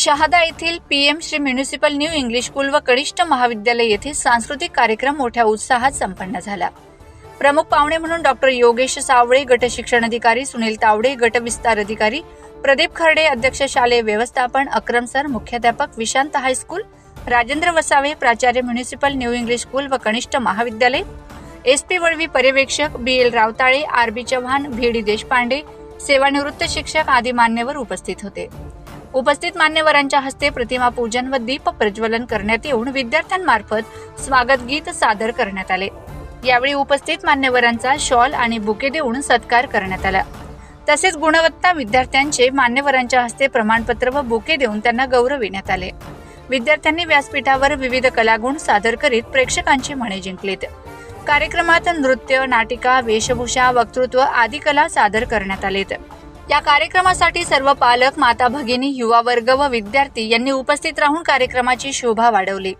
शहादा येथील PM Shri municipal new English school व कनिष्ठ महाविद्यालय येथे सांस्कृतिक कार्यक्रम मोठ्या उत्साहात संपन्न झाला. प्रमुख पाहुणे म्हणून डॉक्टर योगेश सावळे गट शिक्षण अधिकारी सुनील तावडे गट विस्तार अधिकारी प्रदीप खर्डे अध्यक्ष शालेय व्यवस्थापन अक्रम सर मुख्याध्यापक विशांत हायस्कूल राजेंद्र वसावे प्राचार्य म्युनिसिपल न्यू इंग्लिश स्कूल व कनिष्ठ महाविद्यालय एस पी वळवी पर्यवेक्षक B L Rawatale R B Chavan V D Deshpande सेवानिवृत्त शिक्षक आदी मान्यवर उपस्थित होते. उपस्थित मान्यवरांच्या हस्ते प्रतिमा पूजन व दीप प्रज्वलन करण्यात येऊन विद्यार्थ्यांमार्फत स्वागत गीत सादर करण्यात आले. यावेळी उपस्थित मान्यवरांचा शॉल आणि बुके देऊन सत्कार करण्यात आला. तसेच गुणवत्ता विद्यार्थ्यांचे मान्यवरांच्या हस्ते प्रमाणपत्र व बुके देऊन त्यांना गौरविण्यात आले. विद्यार्थ्यांनी व्यासपीठावर विविध कलागुण सादर करीत प्रेक्षकांची मने जिंकलीत. कार्यक्रमात नृत्य नाटिका वेशभूषा वक्तृत्व आदी कला सादर करण्यात आलेत. या कार्यक्रमासाठी सर्व पालक माता भगिनी युवा वर्ग व विद्यार्थी यांनी उपस्थित राहून कार्यक्रमाची शोभा वाढवली.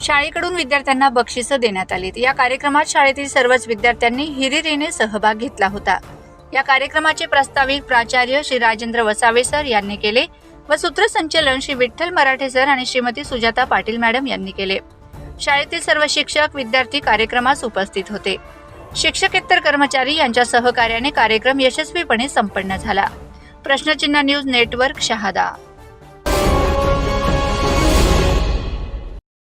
शाळेकडून विद्यार्थ्यांना बक्षिसं देण्यात आलीत. या कार्यक्रमात शाळेतील सर्वच विद्यार्थ्यांनी हिरिरीने सहभाग घेतला होता. या कार्यक्रमाचे प्रास्ताविक प्राचार्य श्री राजेंद्र वसावे सर यांनी केले व सूत्रसंचलन श्री विठ्ठल मराठे सर आणि श्रीमती सुजाता पाटील मॅडम यांनी केले. शाळेतील सर्व शिक्षक विद्यार्थी कार्यक्रमास उपस्थित होते. शिक्षकेतर कर्मचारी यांच्या सहकार्याने कार्यक्रम यशस्वीपणे संपन्न झाला. प्रश्नचिन्ह न्यूज नेटवर्क शहादा